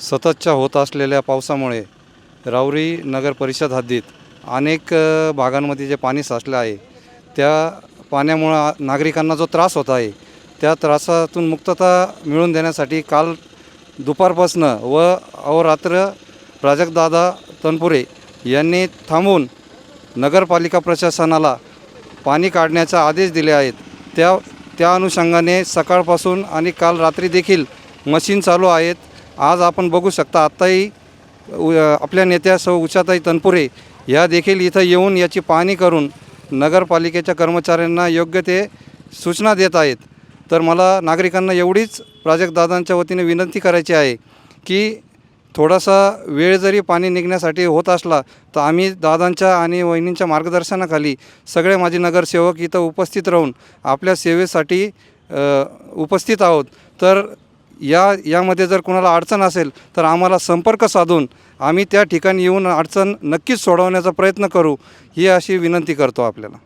सततच्या होत असलेल्या पावसामुळे राऊरी नगर परिषद हद्दीत अनेक भागांमध्ये जे पाणी साचलं आहे त्या पाण्यामुळं नागरिकांना जो त्रास होत आहे त्या त्रासातून मुक्तता मिळवून देण्यासाठी काल दुपारपासनं व अहोरात्र प्राजक्तदादा तनपुरे यांनी थांबून नगरपालिका प्रशासनाला पाणी काढण्याचा आदेश दिले आहेत. त्या त्या अनुषंगाने सकाळपासून आणि काल रात्री देखील मशीन चालू आहेत. आज आपण बघू शकता आत्ताही उ- आपल्या नेत्या सौ उषाताई तनपुरे या देखील इथं येऊन याची पाहणी करून नगरपालिकेच्या कर्मचाऱ्यांना योग्य ते सूचना देत आहेत. तर मला नागरिकांना एवढीच प्राजक्तदादांच्या वतीने विनंती करायची आहे की थोडासा वेळ जरी पाणी निघण्यासाठी होत असला तर आम्ही दादांच्या आणि वहिनींच्या मार्गदर्शनाखाली सगळे माझे नगरसेवक इथं उपस्थित राहून आपल्या सेवेसाठी उपस्थित आहोत. तर या यामध्ये जर कोणाला अडचण असेल तर आम्हाला संपर्क साधून आम्ही त्या ठिकाणी येऊन अडचण नक्कीच सोडवण्याचा प्रयत्न करू ही अशी विनंती करतो आपल्याला.